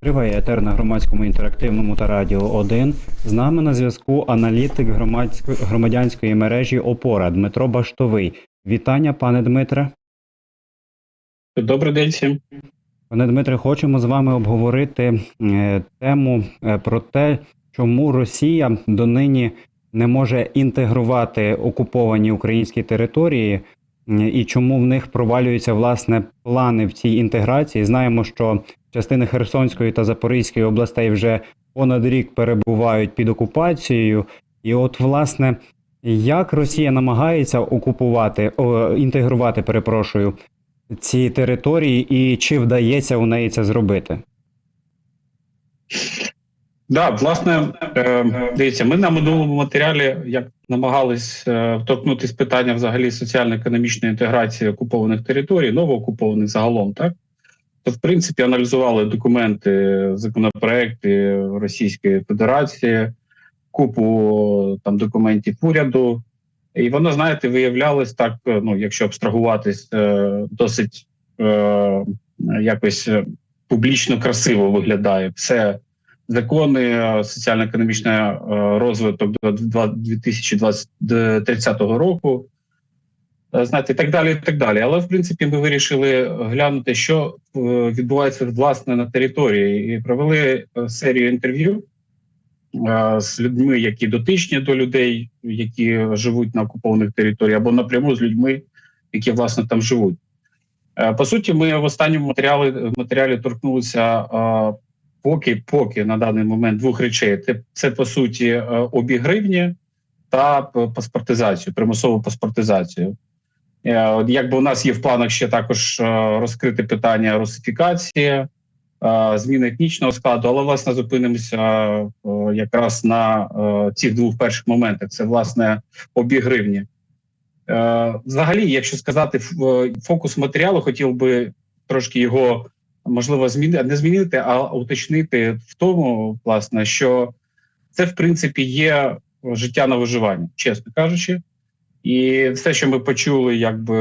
Триває етер на громадському інтерактивному та радіо 1. З нами на зв'язку аналітик громадської громадянської мережі Опора Дмитро Баштовий. Вітання, пане Дмитре. Добрий день всім. Пане Дмитре, хочемо з вами обговорити е, тему е, про те, чому Росія донині не може інтегрувати окуповані українські території, і чому в них провалюються власне плани в цій інтеграції. Знаємо, що частини Херсонської та Запорізької областей вже понад рік перебувають під окупацією. І от, власне, як Росія намагається окупувати, о, інтегрувати, перепрошую, ці території, і чи вдається у неї це зробити? Да, власне, е, дивіться, ми на минулому матеріалі як намагались е, вторкнутися питання взагалі соціально-економічної інтеграції окупованих територій, новоокупованих загалом, так то в принципі аналізували документи, законопроекти Російської Федерації, купу там документів уряду, і воно, знаєте, виявлялось так. е, Ну, якщо абстрагуватись, досить якось публічно красиво виглядає все. Закони е, соціально-економічний е, розвиток до 2030 року, е, знаєте, і так далі, і так далі. Але в принципі ми вирішили глянути, що відбувається власне на території, і провели серію інтерв'ю з людьми, які дотичні до людей, які живуть на окупованих територіях, або напряму з людьми, які власне там живуть. По суті, ми в останньому матеріалі матеріалі торкнулися поки поки на даний момент двох речей: це, по суті е, обіг гривні та паспортизацію, примусову паспортизацію. Е, Якби у нас є в планах ще також е, розкрити питання русифікації, зміни етнічного складу, але власне зупинимося якраз на цих двох перших моментах. Це власне обіг гривні. Е, Взагалі, якщо сказати фокус матеріалу, хотів би трошки його можливо змінити, не змінити, а уточнити в тому, власне, що це в принципі є життя на виживання, чесно кажучи. І все, що ми почули, якби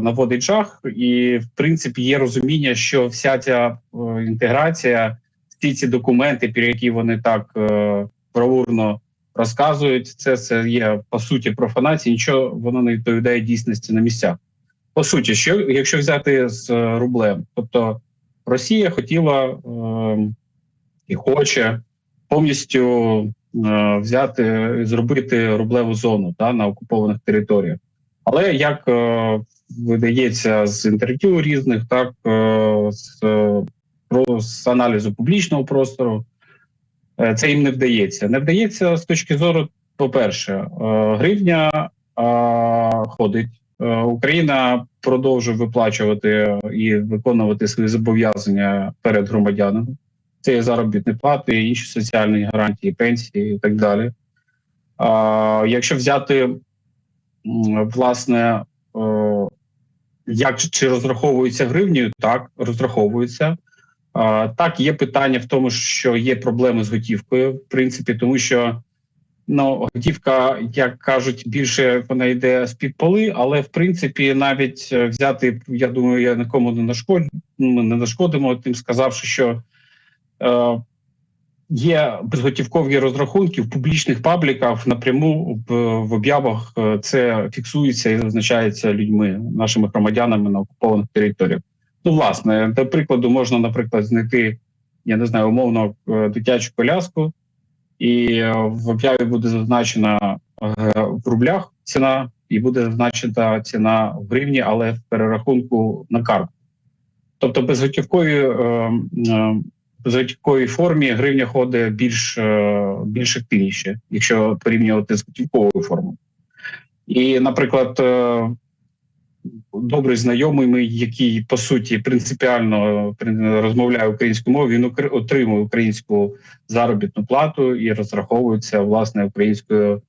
наводить жах, і в принципі є розуміння, що вся ця е, інтеграція, всі ці документи, про які вони так е, бравурно розказують, це, це є по суті профанація, нічого воно не відповідає дійсності на місцях. По суті, що якщо взяти з е, рублем, тобто Росія хотіла е, і хоче повністю е, взяти зробити рублеву зону та, на окупованих територіях. Але як е, видається з інтерв'ю різних, так з, з аналізу публічного простору, це їм не вдається. Не вдається з точки зору, по-перше, гривня ходить. Е, Україна продовжує виплачувати і виконувати свої зобов'язання перед громадянами. Це є заробітні плати, інші соціальні гарантії, пенсії і так далі. А, якщо взяти власне, е, як чи розраховуються гривнею, так розраховуються. Так, є питання в тому, що є проблеми з готівкою, в принципі, тому що ну, готівка, як кажуть, більше вона йде з під поли, але в принципі, навіть е, взяти, я думаю, я нікому не нашкод... ну, не нашкодимо, тим сказавши, що е, є безготівкові розрахунки в публічних пабліках напряму в, в об'явах. е, Це фіксується і зазначається людьми, нашими громадянами на окупованих територіях. Ну, власне, до прикладу, можна, наприклад, знайти, я не знаю, умовно е, дитячу коляску, і е, в об'яві буде зазначена е, в рублях ціна, і буде зазначена ціна в гривні, але в перерахунку на карту. Тобто безготівкові е, безготівковій формі гривня ходить більш, більш активніше, якщо порівнювати з готівковою формою. І, наприклад, добрий знайомий мій, який по суті принципіально розмовляє українською мовою, він отримує українську заробітну плату і розраховується власне українською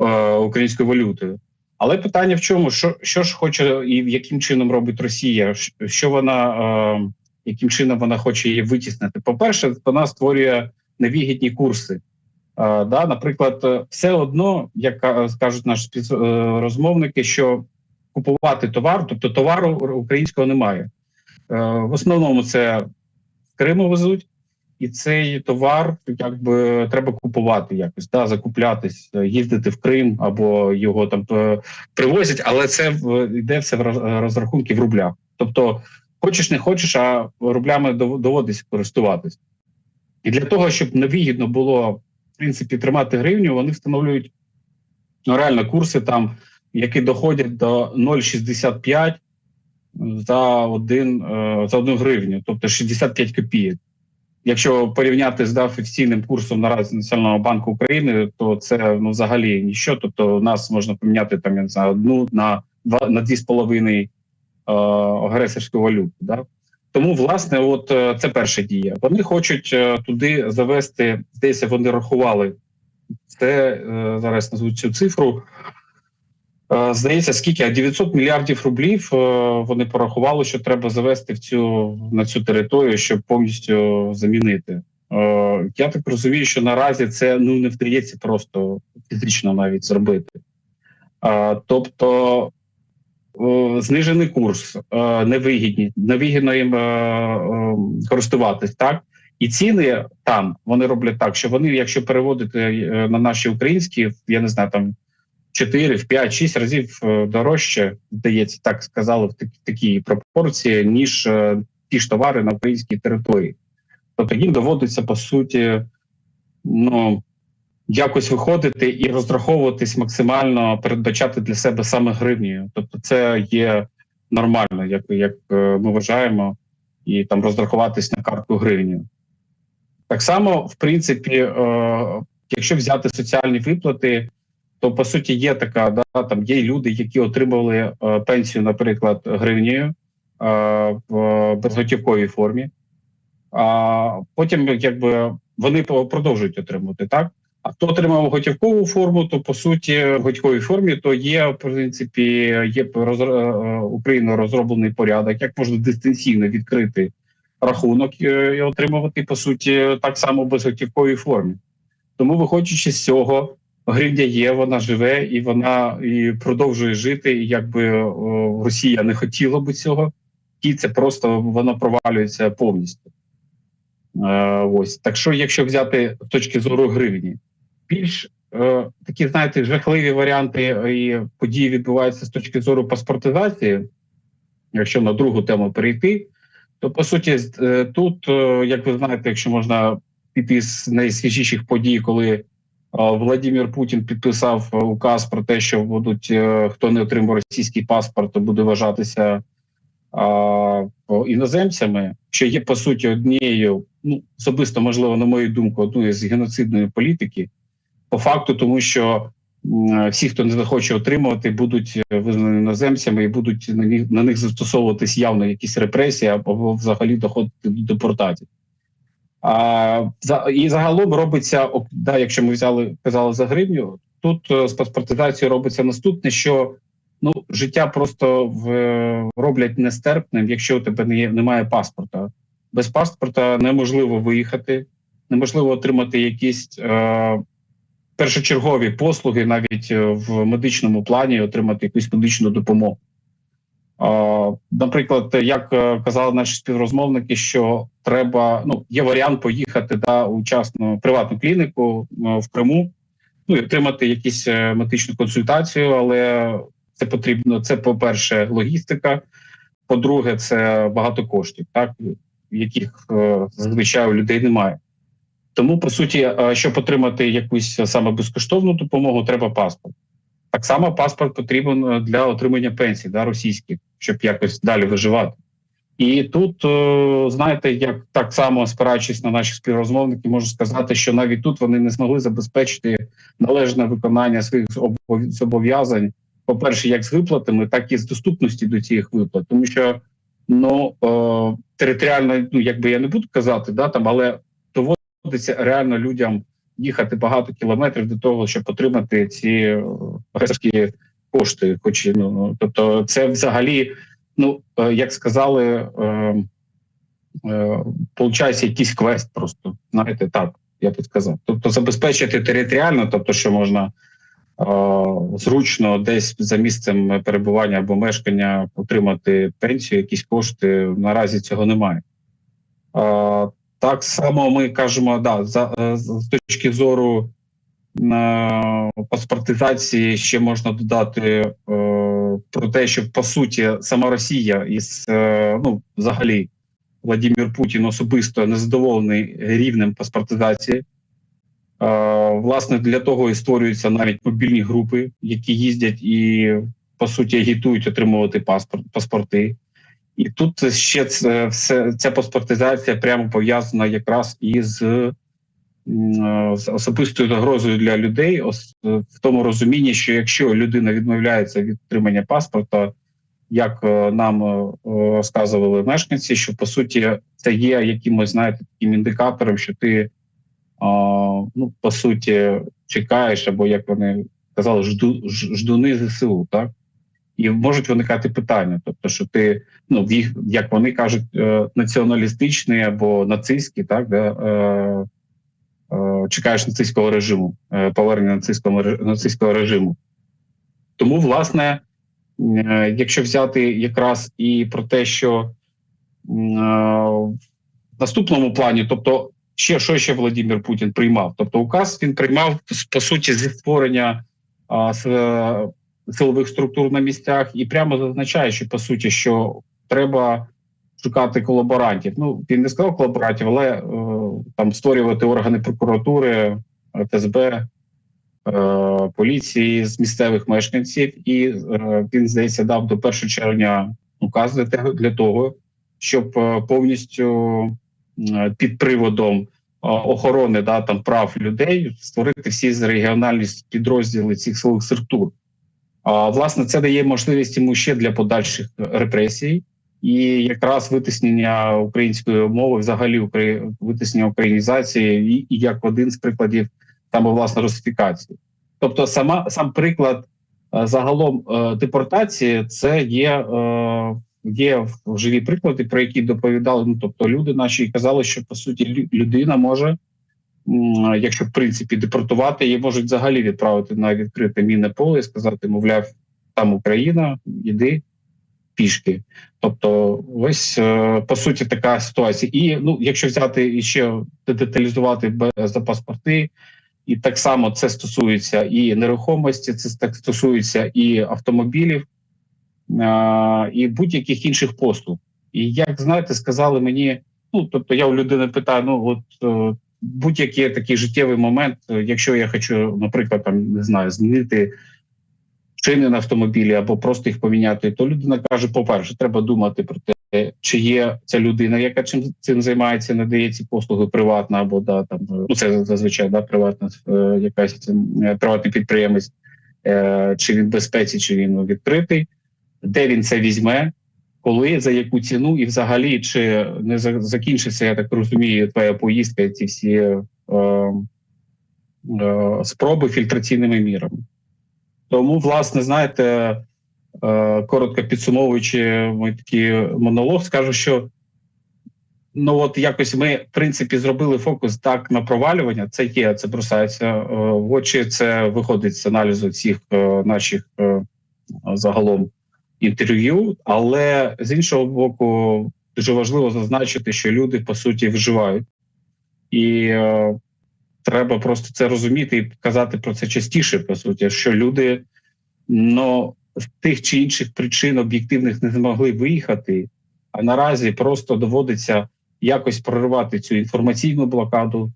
е, українською валютою. Але питання в чому? Що, що ж хоче і яким чином робить Росія? Що вона е, яким чином вона хоче її витіснити? По-перше, вона створює невигідні курси. Е, да, наприклад, все одно, як ка- скажуть наші співрозмовники, що купувати товар, тобто товару українського немає. Е, в основному це з Криму везуть. і цей товар якби треба купувати якось, да, закуплятись, е, їздити в Крим або його там е, привозять, але це йде все в розрахунки в рублях. Тобто, хочеш не хочеш, а рублями доводиться користуватись. І для того, щоб невигідно було в принципі тримати гривню, вони встановлюють ну, реально курси там, які доходять до 0,65 за один е, за одну гривню, тобто 65 копійок. Якщо порівняти з да, офіційним курсом наразі Національного банку України, то це ну взагалі ніщо. Тобто, у нас можна поміняти там я не знаю, одну на два на дві з половиною е, агресорську валюту. Да? Тому, власне, от е, це перша дія. Вони хочуть туди завести, здається, вони рахували це зараз назву цю цифру. Е, Здається, скільки? А 900 мільярдів рублів е, вони порахували, що треба завести в цю на цю територію, щоб повністю замінити. Е, Я так розумію, що наразі це ну не вдається просто фізично навіть зробити. Тобто знижений курс, невигідні, невигідно їм користуватись, так? І ціни там вони роблять так, що вони, якщо переводити на наші українські, я не знаю, там 4, в 5, 6 разів е, дорожче, здається, так сказали, в такій пропорції, ніж е, ті ж товари на українській території. Тобто їм доводиться по суті, ну якось виходити і розраховуватись максимально, передбачати для себе саме гривнею. Тобто, це є нормально, як, як е, ми вважаємо, і там розрахуватись на картку гривню. Так само, в принципі, е, якщо взяти соціальні виплати, то по суті є така, да, там є люди, які отримували е, пенсію, наприклад, гривнею е, в безготівковій формі. А потім, якби вони продовжують отримувати так. А хто отримав готівкову форму, то по суті в готівковій формі то є в принципі є розр- е, розроблений порядок, як можна дистанційно відкрити рахунок і отримувати по суті так само в безготівковій формі. Тому, виходячи з цього, гривня є, вона живе і вона і продовжує жити. І якби Росія не хотіла би цього, і це просто воно провалюється повністю. Е, ось так що, якщо взяти з точки зору гривні, більш е, такі, знаєте, жахливі варіанти і події відбуваються з точки зору паспортизації. Якщо на другу тему перейти, то по суті, е, тут, е, як ви знаєте, якщо можна піти з найсвіжіших подій, коли е, Владимир Путін підписав е, указ про те, що будуть е, хто не отримав російський паспорт, то буде вважатися а, іноземцями, що є по суті однією, ну особисто можливо, на мою думку, однією з геноцидної політики, по факту, тому що всі, хто не захоче отримувати, будуть е, визнані іноземцями і будуть на них на них застосовуватись явно якісь репресії або взагалі доходити до депортації. А, за, і загалом робиться, да, якщо ми взяли казали за гривню, тут е, з паспортизацією робиться наступне, що ну життя просто в, роблять нестерпним, якщо у тебе не немає паспорта. Без паспорта неможливо виїхати, неможливо отримати якісь е, першочергові послуги, навіть е, в медичному плані, отримати якусь медичну допомогу. Наприклад, як е, казали наші співрозмовники, що треба, ну є варіант поїхати да, у частну приватну клініку е, в Криму, ну і отримати якісь е, медичну консультацію, але це потрібно. Це, по-перше, логістика. По-друге, це багато коштів, так яких зазвичай у людей немає. Тому, по суті, щоб отримати якусь саме безкоштовну допомогу, треба паспорт. Так само паспорт потрібен е, для отримання пенсій, да, російських, щоб якось далі виживати. І тут, е, знаєте, як так само спираючись на наші співрозмовники, можу сказати, що навіть тут вони не змогли забезпечити належне виконання своїх зобов'язань по-перше, як з виплатами, так і з доступності до цих виплат, тому що ну е, територіально, ну якби я не буду казати, да там, але доводиться реально людям їхати багато кілометрів до того, щоб отримати ці е, агресорські кошти. Хоч ну тобто, це взагалі, ну е, як сказали, е, е, получається якийсь квест, просто знаєте, так я б сказав. Тобто, забезпечити територіально, тобто, що можна е, зручно десь за місцем перебування або мешкання отримати пенсію, якісь кошти. Наразі цього немає. Так само ми кажемо, да, за, е, з точки зору е, паспортизації ще можна додати е, про те, що по суті сама Росія із е, ну, взагалі Владимир Путін особисто незадоволений рівнем паспортизації. Е, власне, для того і створюються навіть мобільні групи, які їздять і по суті агітують отримувати паспорт, паспорти. І тут ще це, все, ця паспортизація прямо пов'язана якраз із е, з особистою загрозою для людей, е, в тому розумінні, що якщо людина відмовляється від отримання паспорта, як е, нам е, мешканці, що по суті це є якимось, знаєте, таким індикатором, що ти ну, по суті чекаєш, або як вони казали, жду, ждуни ЗСУ, так? І можуть виникати питання, тобто, що ти ну в їх, як вони кажуть, е, націоналістичний або нацистський, так де е, е, чекаєш нацистського режиму, е, повернення нацистського нацистського режиму. Тому, власне, е, якщо взяти якраз і про те, що е, в наступному плані, тобто, ще що ще Володимир Путін приймав? Тобто, указ він приймав по суті зі створення е, силових структур на місцях і прямо зазначає, що по суті, що треба шукати колаборантів. Ну він не сказав колаборантів, але е, там створювати органи прокуратури, ФСБ, е, поліції з місцевих мешканців, і е, він здається дав до 1 червня указ для того, щоб е, повністю е, під приводом е, охорони да, там прав людей створити всі регіональні підрозділи цих силових структур. Власне це дає можливість йому ще для подальших репресій і якраз витиснення української мови, взагалі витиснення українізації, як один з прикладів саме власне русифікації. Тобто, сама сам приклад е, загалом е, депортації, це є, е, є живі приклади, про які доповідали. Ну тобто, люди наші казали, що по суті людина може. Якщо в принципі депортувати, її можуть взагалі відправити на відкрите мінне поле і сказати, мовляв, там Україна, іди пішки. Тобто, ось е, по суті така ситуація. І ну, якщо взяти і ще деталізувати за паспорти, і так само це стосується і нерухомості, це так стосується і автомобілів, і будь-яких інших послуг. І як знаєте, сказали мені, ну тобто я у людини питаю: ну от е, будь-який такий життєвий момент, е, якщо я хочу, наприклад, там не знаю, змінити шини на автомобілі або просто їх поміняти, то людина каже: по-перше, треба думати про те, чи є ця людина, яка чим цим займається, надає ці послуги приватна або да там ну це зазвичай да приватна е, якась е, приватний підприємець, е, чи він в безпеці, чи він відкритий, де він це візьме. Коли за яку ціну, і взагалі чи не закінчиться, я так розумію, твоя поїздка, ці всі е, е, спроби фільтраційними мірами. Тому, власне, знаєте, е, коротко підсумовуючи мій такий монолог, скажу, що ну от якось ми, в принципі, зробили фокус так на провалювання. Це є, це бросається е, в очі. Це виходить з аналізу всіх е, наших е, загалом інтерв'ю. Але з іншого боку, дуже важливо зазначити, що люди по суті вживають. І е, треба просто це розуміти і казати про це частіше, по суті, що люди ну, з тих чи інших причин об'єктивних не змогли виїхати, а наразі просто доводиться якось проривати цю інформаційну блокаду,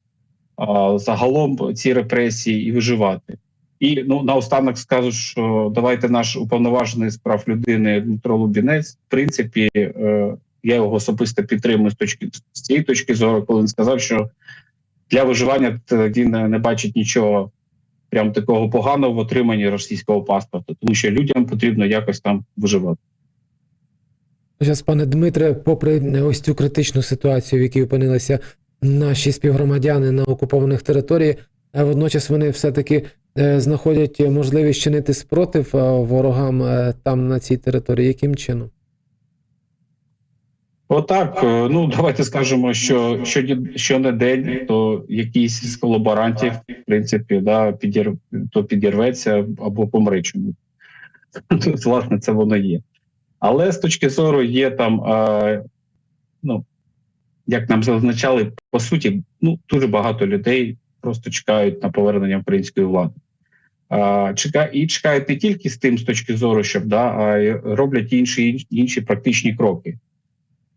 загалом ці репресії і виживати. І ну наостанок скажу, що давайте наш уповноважений з прав людини Дмитро Лубінець, в принципі, е, я його особисто підтримую з точки з цієї точки зору, коли він сказав, що для виживання він не бачить нічого прям такого поганого в отриманні російського паспорта, тому що людям потрібно якось там виживати. Зараз, пане Дмитре, попри ось цю критичну ситуацію, в якій опинилися наші співгромадяни на окупованих територіях, а водночас вони все-таки е, знаходять можливість чинити спротив е, ворогам е, там на цій території. Яким чином? Отак, е, ну давайте скажемо, що що не день, то якийсь з колаборантів, в принципі, да, підір, то підірветься або помре чому. Власне, це воно є. Але з точки зору є там, е, ну, як нам зазначали, по суті, ну дуже багато людей просто чекають на повернення української влади. І чекають не тільки з тим з точки зору, щоб да, а й роблять інші інші практичні кроки.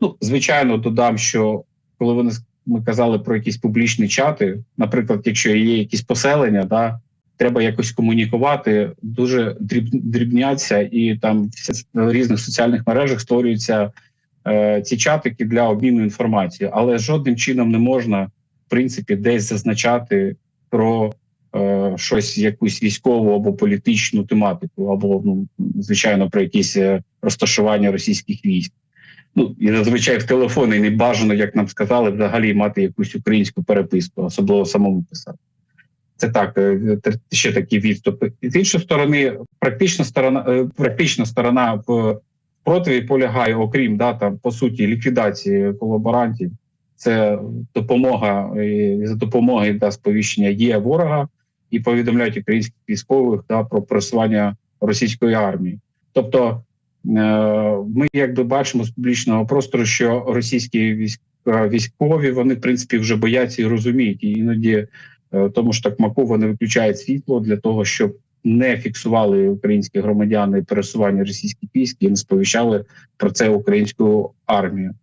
Ну, звичайно, додам, що коли вони ми казали про якісь публічні чати, наприклад, якщо є якісь поселення, да, треба якось комунікувати, дуже дріб, дрібняться, і там в різних соціальних мережах створюються е, ці чатики для обміну інформацією, але жодним чином не можна, в принципі, десь зазначати про е, щось, якусь військову або політичну тематику, або ну, звичайно про якісь е, розташування російських військ. Ну і зазвичай в телефони не бажано, як нам сказали, взагалі мати якусь українську переписку, особливо самому писати. Це так, е, ще такі відступи. З іншої сторони, практична сторона, практична сторона в противі полягає, окрім да, там, по суті, ліквідації колаборантів, це допомога і за допомоги да, сповіщення є ворога і повідомляють українських військових да, про просування російської армії. Тобто, е, ми якби бачимо з публічного простору, що російські е, військові вони в принципі вже бояться і розуміють, і іноді е, тому ж такмаку вони виключають світло для того, щоб не фіксували українські громадяни пересування російських військ і не сповіщали про це українську армію.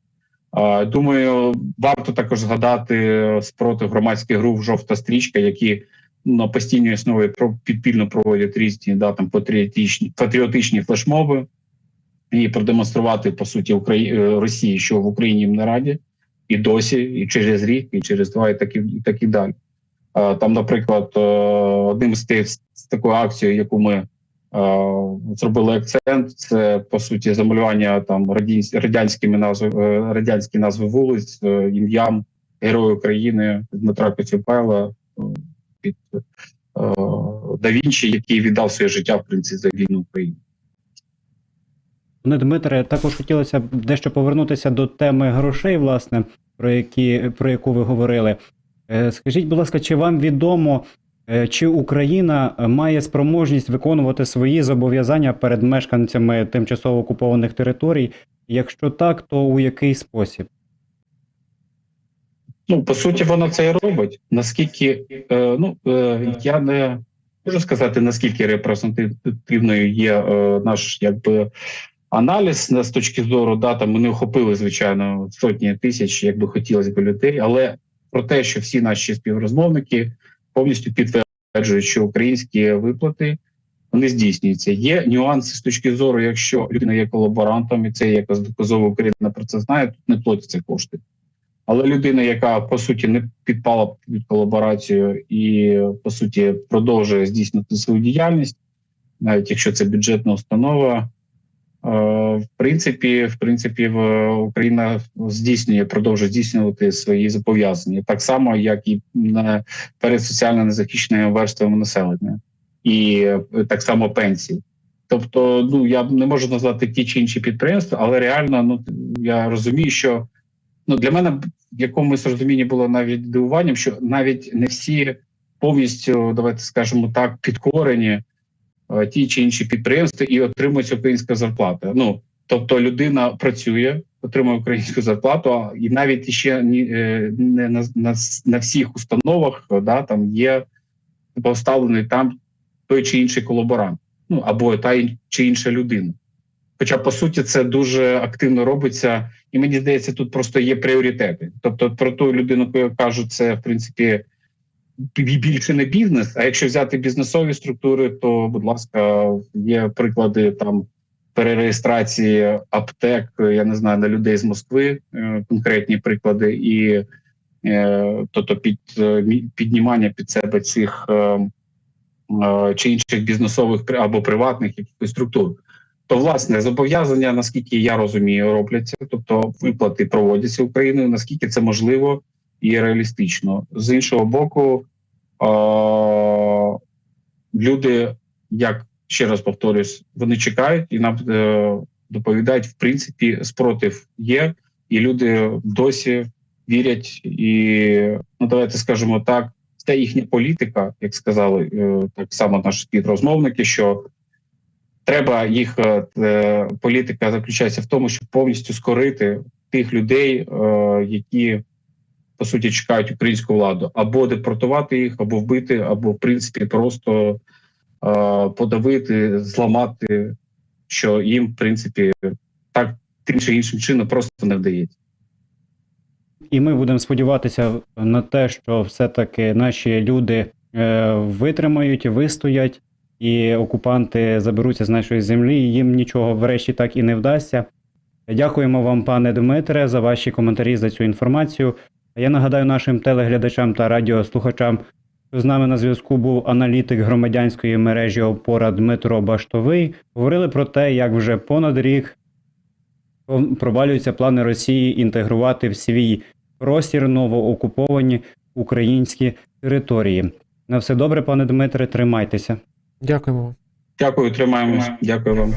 Думаю, варто також згадати спротив громадських груп жовта стрічка, які на постійній основі підпільно проводять різні да, там, патріотичні, патріотичні флешмоби і продемонструвати по суті Украї... е, Росії, що в Україні їм не раді, і досі, і через рік, і через два, і так і, і так і далі. Е, Там, наприклад, е, одним з тих з такою акцією, яку ми зробили акцент, це по суті замалювання там радянськими назви е, радянські назви вулиць ім'ям Героя України Дмитра Коцюпайла під е, Да Вінчі, який віддав своє життя в принципі за війну України. Пане Дмитре, також хотілося б дещо повернутися до теми грошей, власне, про, які, про яку ви говорили. Е, Скажіть, будь ласка, чи вам відомо, е, чи Україна має спроможність виконувати свої зобов'язання перед мешканцями тимчасово окупованих територій? Якщо так, то у який спосіб? Ну, по суті, вона це і робить. Наскільки е, ну е, я не можу сказати, наскільки репрезентативною є е, наш якби аналіз на з точки зору дата. Ми не охопили, звичайно, сотні тисяч, як би хотілося б людей, але про те, що всі наші співрозмовники повністю підтверджують, що українські виплати вони здійснюються. Є нюанси з точки зору, якщо людина є колаборантом, і це якось доказово Україна про це знає, тут не платяться кошти. Але людина, яка по суті не підпала під колаборацію і по суті продовжує здійснювати свою діяльність, навіть якщо це бюджетна установа, е, в принципі, в принципі, Україна здійснює, продовжує здійснювати свої зобов'язання, так само, як і перед соціально незахищеними верствами населення, і е, так само пенсії. Тобто, ну я не можу назвати ті чи інші підприємства, але реально, ну я розумію, що ну для мене в якомусь розумінні було навіть дивуванням, що навіть не всі повністю, давайте скажемо так, підкорені е, ті чи інші підприємства і отримують українську зарплату. Ну тобто людина працює, отримує українську зарплату, а і навіть ще е, не на, на, на всіх установах да, там є поставлений там той чи інший колаборант, ну або та чи інша людина. Хоча по суті це дуже активно робиться, і мені здається, тут просто є пріоритети. Тобто, про ту людину, яку я кажу, це в принципі більше не бізнес. А якщо взяти бізнесові структури, то будь ласка, є приклади там перереєстрації аптек. Я не знаю на людей з Москви, е, конкретні приклади, і е, тобто під е, піднімання під себе цих е, е, чи інших бізнесових або приватних якихось структур. То власне зобов'язання, наскільки я розумію, робляться, тобто виплати проводяться Україною, наскільки це можливо і реалістично. З іншого боку, е- люди, як ще раз повторюсь, вони чекають і нам е- доповідають, в принципі, спротив є, і люди досі вірять. І ну давайте скажемо так, це їхня політика, як сказали е- так само наші співрозмовники, що треба їх е, е, політика заключається в тому, щоб повністю скорити тих людей, е, які по суті чекають українську владу або депортувати їх, або вбити, або в принципі просто подавити, зламати, що їм в принципі так тим чи іншим чином просто не вдається. І ми будемо сподіватися на те, що все-таки наші люди витримають, вистоять, і окупанти заберуться з нашої землі. і Їм нічого врешті так і не вдасться. Дякуємо вам, пане Дмитре, за ваші коментарі за цю інформацію. Я нагадаю нашим телеглядачам та радіослухачам, що з нами на зв'язку був аналітик громадянської мережі Опора Дмитро Баштовий. Говорили про те, як вже понад рік провалюються плани Росії інтегрувати в свій простір новоокуповані українські території. На все добре, пане Дмитре, тримайтеся. Дякуємо вам. Дякую, тримаємось. Дякую вам.